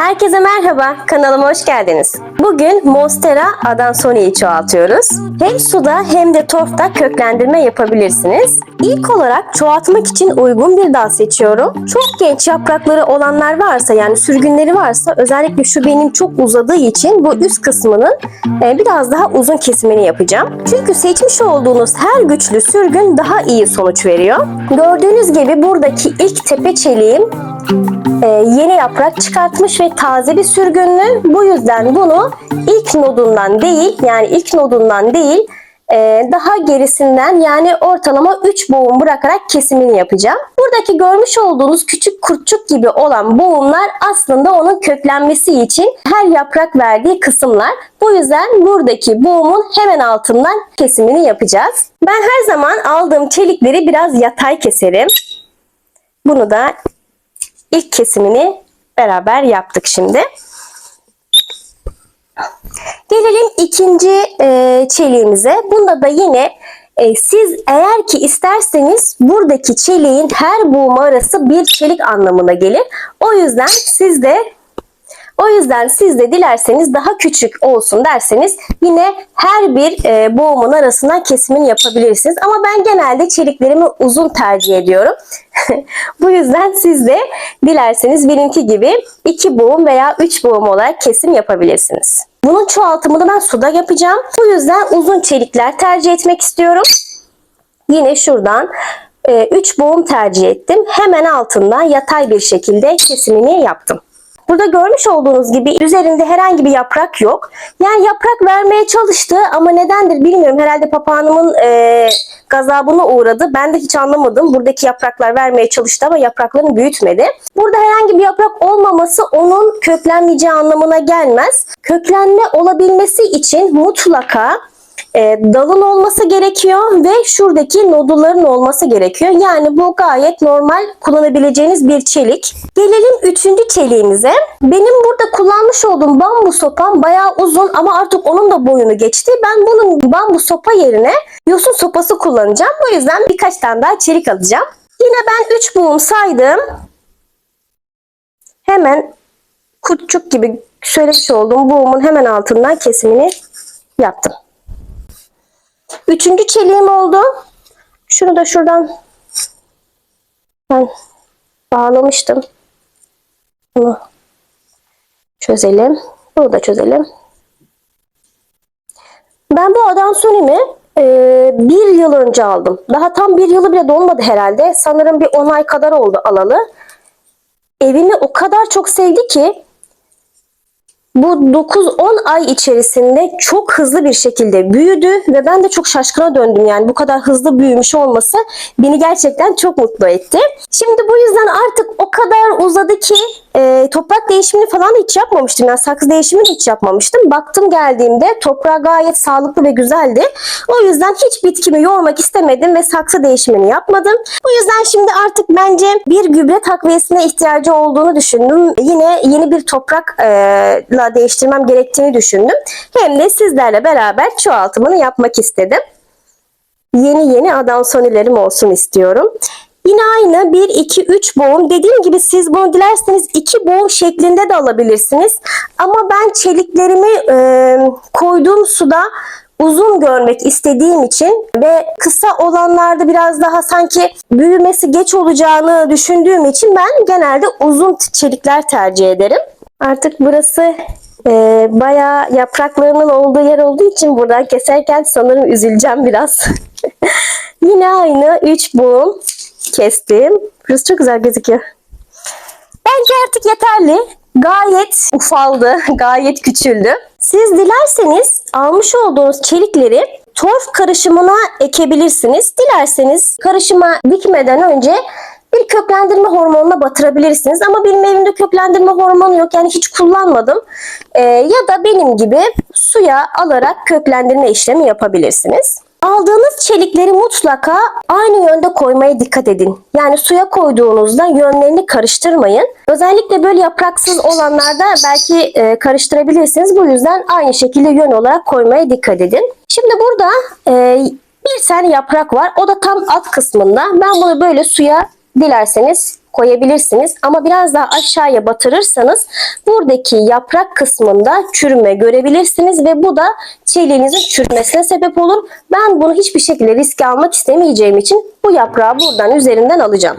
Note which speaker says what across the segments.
Speaker 1: Herkese merhaba, kanalıma hoş geldiniz. Bugün Monstera Adansoni'yi çoğaltıyoruz. Hem suda hem de torfta köklendirme yapabilirsiniz. İlk olarak çoğaltmak için uygun bir dal seçiyorum. Çok genç yaprakları olanlar varsa yani sürgünleri varsa özellikle şu benim çok uzadığı için bu üst kısmının e, biraz daha uzun kesimini yapacağım. Çünkü seçmiş olduğunuz her güçlü sürgün daha iyi sonuç veriyor. Gördüğünüz gibi buradaki ilk tepe çeliğim e, yeni yaprak çıkartmış ve taze bir sürgünlü. Bu yüzden bunu ilk nodundan değil yani ilk nodundan değil e, daha gerisinden yani ortalama 3 boğum bırakarak kesimini yapacağım. Buradaki görmüş olduğunuz küçük kurtçuk gibi olan boğumlar aslında onun köklenmesi için her yaprak verdiği kısımlar. Bu yüzden buradaki boğumun hemen altından kesimini yapacağız. Ben her zaman aldığım çelikleri biraz yatay keserim. Bunu da ilk kesimini beraber yaptık şimdi. Gelelim ikinci e, çeliğimize. Bunda da yine e, siz eğer ki isterseniz buradaki çeliğin her buğma arası bir çelik anlamına gelir. O yüzden siz de o yüzden siz de dilerseniz daha küçük olsun derseniz yine her bir e, boğumun arasından kesimini yapabilirsiniz. Ama ben genelde çeliklerimi uzun tercih ediyorum. Bu yüzden siz de dilerseniz benimki gibi iki boğum veya üç boğum olarak kesim yapabilirsiniz. Bunun çoğaltımını ben suda yapacağım. Bu yüzden uzun çelikler tercih etmek istiyorum. Yine şuradan 3 boğum tercih ettim. Hemen altından yatay bir şekilde kesimini yaptım. Burada görmüş olduğunuz gibi üzerinde herhangi bir yaprak yok. Yani yaprak vermeye çalıştı ama nedendir bilmiyorum. Herhalde papağanımın e, gazabına uğradı. Ben de hiç anlamadım. Buradaki yapraklar vermeye çalıştı ama yapraklarını büyütmedi. Burada herhangi bir yaprak olmaması onun köklenmeyeceği anlamına gelmez. Köklenme olabilmesi için mutlaka e, dalın olması gerekiyor ve şuradaki nodulların olması gerekiyor. Yani bu gayet normal kullanabileceğiniz bir çelik. Gelelim üçüncü çeliğimize. Benim burada kullanmış olduğum bambu sopam bayağı uzun ama artık onun da boyunu geçti. Ben bunun bambu sopa yerine yosun sopası kullanacağım. Bu yüzden birkaç tane daha çelik alacağım. Yine ben 3 buğum saydım. Hemen kurtçuk gibi söylemiş olduğum buğumun hemen altından kesimini yaptım. Üçüncü çeliğim oldu. Şunu da şuradan ben bağlamıştım. Bunu çözelim. Bunu da çözelim. Ben bu adansonimi e, bir yıl önce aldım. Daha tam bir yılı bile dolmadı herhalde. Sanırım bir 10 ay kadar oldu alalı. Evini o kadar çok sevdi ki bu 9-10 ay içerisinde çok hızlı bir şekilde büyüdü ve ben de çok şaşkına döndüm yani bu kadar hızlı büyümüş olması beni gerçekten çok mutlu etti. Şimdi bu yüzden artık o kadar uzadı ki e, toprak değişimini falan hiç yapmamıştım. Yani saksı değişimini hiç yapmamıştım. Baktım geldiğimde toprağı gayet sağlıklı ve güzeldi. O yüzden hiç bitkimi yormak istemedim ve saksı değişimini yapmadım. Bu yüzden şimdi artık bence bir gübre takviyesine ihtiyacı olduğunu düşündüm. Yine yeni bir toprakla değiştirmem gerektiğini düşündüm. Hem de sizlerle beraber çoğaltımını yapmak istedim. Yeni yeni adansonilerim olsun istiyorum. Yine aynı 1, 2, 3 boğum. Dediğim gibi siz bunu dilerseniz 2 boğum şeklinde de alabilirsiniz. Ama ben çeliklerimi e, koyduğum suda uzun görmek istediğim için ve kısa olanlarda biraz daha sanki büyümesi geç olacağını düşündüğüm için ben genelde uzun çelikler tercih ederim. Artık burası e, bayağı yapraklarının olduğu yer olduğu için buradan keserken sanırım üzüleceğim biraz. Yine aynı 3 boğum kestim. Burası çok güzel gözüküyor. Bence artık yeterli. Gayet ufaldı, gayet küçüldü. Siz dilerseniz almış olduğunuz çelikleri torf karışımına ekebilirsiniz. Dilerseniz karışıma dikmeden önce bir köklendirme hormonuna batırabilirsiniz. Ama benim evimde köklendirme hormonu yok. Yani hiç kullanmadım. Ee, ya da benim gibi suya alarak köklendirme işlemi yapabilirsiniz. Aldığınız çelikleri mutlaka aynı yönde koymaya dikkat edin. Yani suya koyduğunuzda yönlerini karıştırmayın. Özellikle böyle yapraksız olanlarda belki e, karıştırabilirsiniz. Bu yüzden aynı şekilde yön olarak koymaya dikkat edin. Şimdi burada e, bir tane yaprak var. O da tam alt kısmında. Ben bunu böyle suya dilerseniz koyabilirsiniz. Ama biraz daha aşağıya batırırsanız buradaki yaprak kısmında çürüme görebilirsiniz ve bu da çeliğinizin çürümesine sebep olur. Ben bunu hiçbir şekilde riske almak istemeyeceğim için bu yaprağı buradan üzerinden alacağım.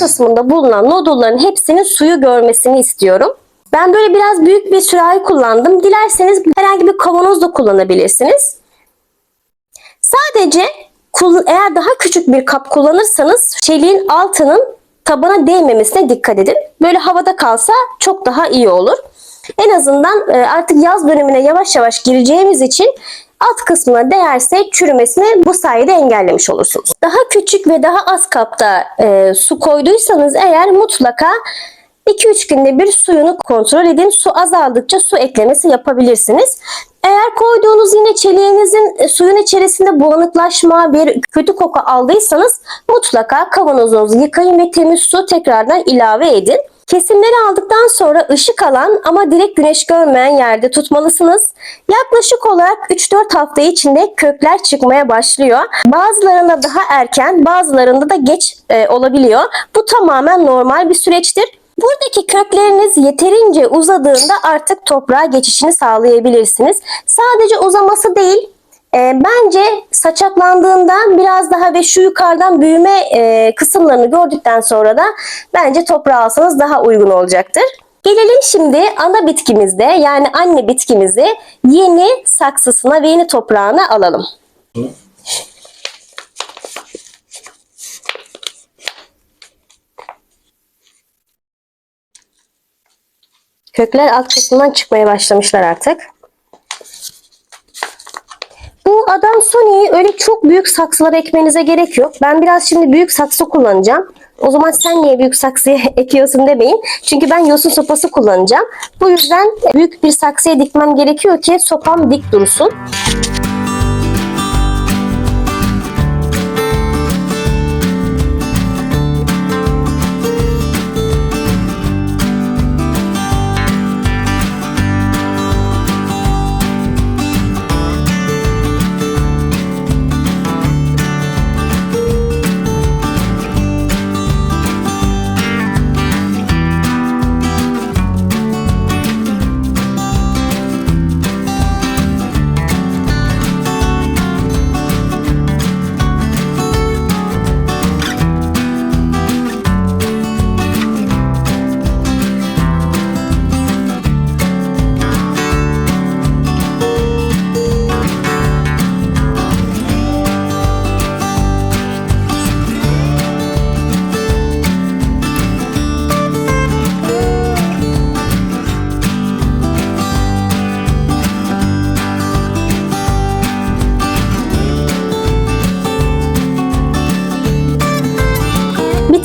Speaker 1: Kısmında bulunan nodulların hepsinin suyu görmesini istiyorum. Ben böyle biraz büyük bir sürahi kullandım. Dilerseniz herhangi bir kavanoz da kullanabilirsiniz. Sadece eğer daha küçük bir kap kullanırsanız çeliğin altının tabana değmemesine dikkat edin. Böyle havada kalsa çok daha iyi olur. En azından e, artık yaz dönemine yavaş yavaş gireceğimiz için alt kısmına değerse çürümesini bu sayede engellemiş olursunuz. Daha küçük ve daha az kapta e, su koyduysanız eğer mutlaka 2-3 günde bir suyunu kontrol edin. Su azaldıkça su eklemesi yapabilirsiniz. Eğer koyduğunuz yine çeliğinizin e, suyun içerisinde bulanıklaşma, bir kötü koku aldıysanız mutlaka kavanozunuzu yıkayın ve temiz su tekrardan ilave edin. Kesimleri aldıktan sonra ışık alan ama direkt güneş görmeyen yerde tutmalısınız. Yaklaşık olarak 3-4 hafta içinde kökler çıkmaya başlıyor. Bazılarında daha erken, bazılarında da geç e, olabiliyor. Bu tamamen normal bir süreçtir. Buradaki kökleriniz yeterince uzadığında artık toprağa geçişini sağlayabilirsiniz. Sadece uzaması değil, e, bence saçaklandığında biraz daha ve şu yukarıdan büyüme e, kısımlarını gördükten sonra da bence toprağa alsanız daha uygun olacaktır. Gelelim şimdi ana bitkimizde yani anne bitkimizi yeni saksısına ve yeni toprağına alalım. Kökler alt kısmından çıkmaya başlamışlar artık. Bu adam Sony'yi öyle çok büyük saksılara ekmenize gerek yok. Ben biraz şimdi büyük saksı kullanacağım. O zaman sen niye büyük saksıya ekiyorsun demeyin. Çünkü ben yosun sopası kullanacağım. Bu yüzden büyük bir saksıya dikmem gerekiyor ki sopam dik dursun.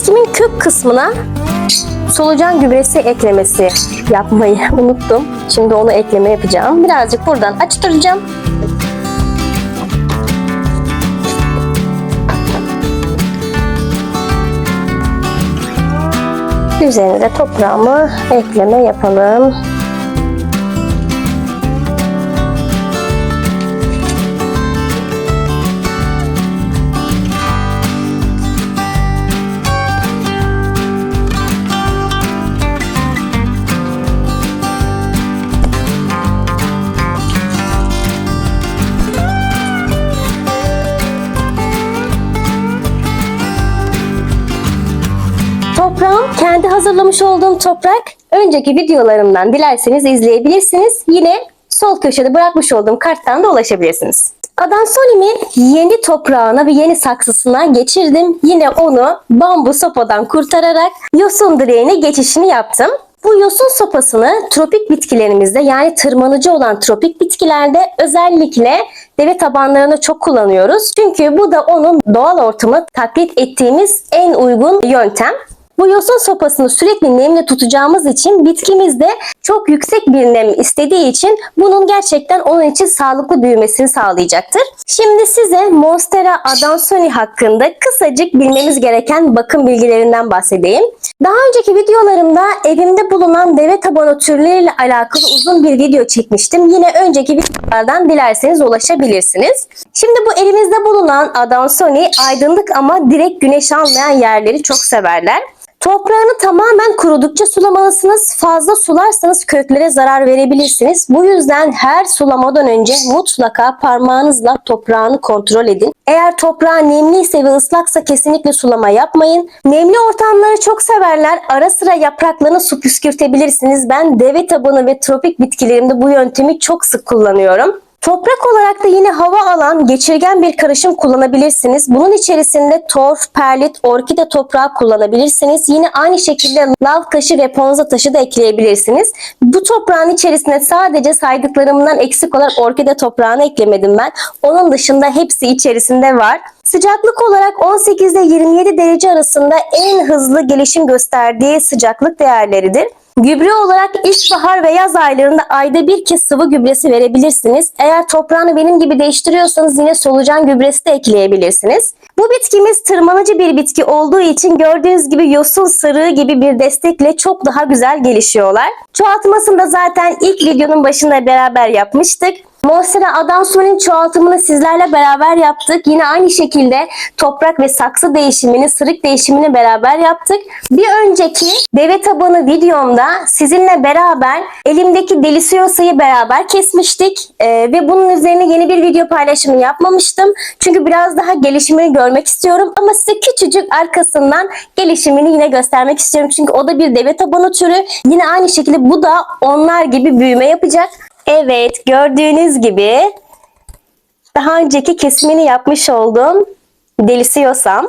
Speaker 1: Bitkimin kök kısmına solucan gübresi eklemesi yapmayı unuttum. Şimdi onu ekleme yapacağım. Birazcık buradan açtıracağım. Üzerine de toprağımı ekleme yapalım. Hazırlamış olduğum toprak. Önceki videolarımdan dilerseniz izleyebilirsiniz. Yine sol köşede bırakmış olduğum karttan da ulaşabilirsiniz. Adansonimi yeni toprağına ve yeni saksısına geçirdim. Yine onu bambu sopadan kurtararak yosun direğine geçişini yaptım. Bu yosun sopasını tropik bitkilerimizde yani tırmanıcı olan tropik bitkilerde özellikle deve tabanlarına çok kullanıyoruz. Çünkü bu da onun doğal ortamı taklit ettiğimiz en uygun yöntem. Bu yosun sopasını sürekli nemli tutacağımız için bitkimiz de çok yüksek bir nem istediği için bunun gerçekten onun için sağlıklı büyümesini sağlayacaktır. Şimdi size Monstera adansoni hakkında kısacık bilmemiz gereken bakım bilgilerinden bahsedeyim. Daha önceki videolarımda evimde bulunan deve tabanı türleriyle alakalı uzun bir video çekmiştim. Yine önceki videolardan dilerseniz ulaşabilirsiniz. Şimdi bu elimizde bulunan adansoni aydınlık ama direkt güneş almayan yerleri çok severler. Toprağını tamamen kurudukça sulamalısınız. Fazla sularsanız köklere zarar verebilirsiniz. Bu yüzden her sulamadan önce mutlaka parmağınızla toprağını kontrol edin. Eğer toprağı nemliyse ve ıslaksa kesinlikle sulama yapmayın. Nemli ortamları çok severler. Ara sıra yapraklarını su püskürtebilirsiniz. Ben deve tabanı ve tropik bitkilerimde bu yöntemi çok sık kullanıyorum. Toprak olarak da yine hava alan geçirgen bir karışım kullanabilirsiniz. Bunun içerisinde torf, perlit, orkide toprağı kullanabilirsiniz. Yine aynı şekilde lav taşı ve ponza taşı da ekleyebilirsiniz. Bu toprağın içerisine sadece saydıklarımdan eksik olarak orkide toprağını eklemedim ben. Onun dışında hepsi içerisinde var. Sıcaklık olarak 18 ile 27 derece arasında en hızlı gelişim gösterdiği sıcaklık değerleridir. Gübre olarak ilkbahar ve yaz aylarında ayda bir kez sıvı gübresi verebilirsiniz. Eğer toprağını benim gibi değiştiriyorsanız yine solucan gübresi de ekleyebilirsiniz. Bu bitkimiz tırmanıcı bir bitki olduğu için gördüğünüz gibi yosun sarığı gibi bir destekle çok daha güzel gelişiyorlar. Çoğaltmasını da zaten ilk videonun başında beraber yapmıştık. Monstera Adansoni'nin çoğaltımını sizlerle beraber yaptık. Yine aynı şekilde toprak ve saksı değişimini, sırık değişimini beraber yaptık. Bir önceki deve tabanı videomda sizinle beraber elimdeki delisiosayı beraber kesmiştik. Ee, ve bunun üzerine yeni bir video paylaşımı yapmamıştım. Çünkü biraz daha gelişimini görmek istiyorum. Ama size küçücük arkasından gelişimini yine göstermek istiyorum. Çünkü o da bir deve tabanı türü. Yine aynı şekilde bu da onlar gibi büyüme yapacak. Evet gördüğünüz gibi daha önceki kesimini yapmış olduğum delisiyosam.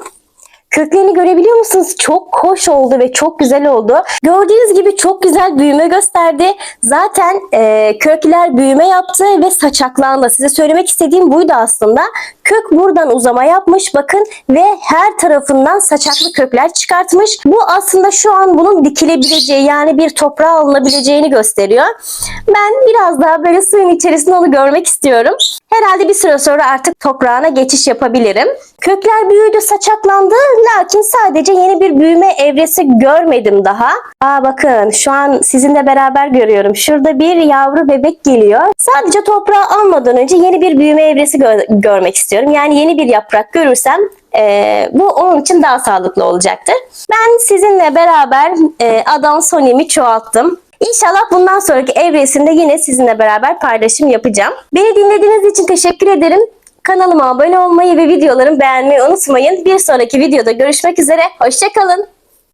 Speaker 1: Köklerini görebiliyor musunuz? Çok hoş oldu ve çok güzel oldu. Gördüğünüz gibi çok güzel büyüme gösterdi. Zaten e, kökler büyüme yaptı ve saçaklandı. Size söylemek istediğim buydu aslında. Kök buradan uzama yapmış bakın ve her tarafından saçaklı kökler çıkartmış. Bu aslında şu an bunun dikilebileceği yani bir toprağa alınabileceğini gösteriyor. Ben biraz daha böyle suyun içerisinde onu görmek istiyorum. Herhalde bir süre sonra artık toprağına geçiş yapabilirim. Kökler büyüdü, saçaklandı. Lakin sadece yeni bir büyüme evresi görmedim daha. Aa bakın şu an sizinle beraber görüyorum. Şurada bir yavru bebek geliyor. Sadece toprağı almadan önce yeni bir büyüme evresi gö- görmek istiyorum. Yani yeni bir yaprak görürsem e, bu onun için daha sağlıklı olacaktır. Ben sizinle beraber e, Adansoni'mi çoğalttım. İnşallah bundan sonraki evresinde yine sizinle beraber paylaşım yapacağım. Beni dinlediğiniz için teşekkür ederim. Kanalıma abone olmayı ve videolarımı beğenmeyi unutmayın. Bir sonraki videoda görüşmek üzere. Hoşçakalın.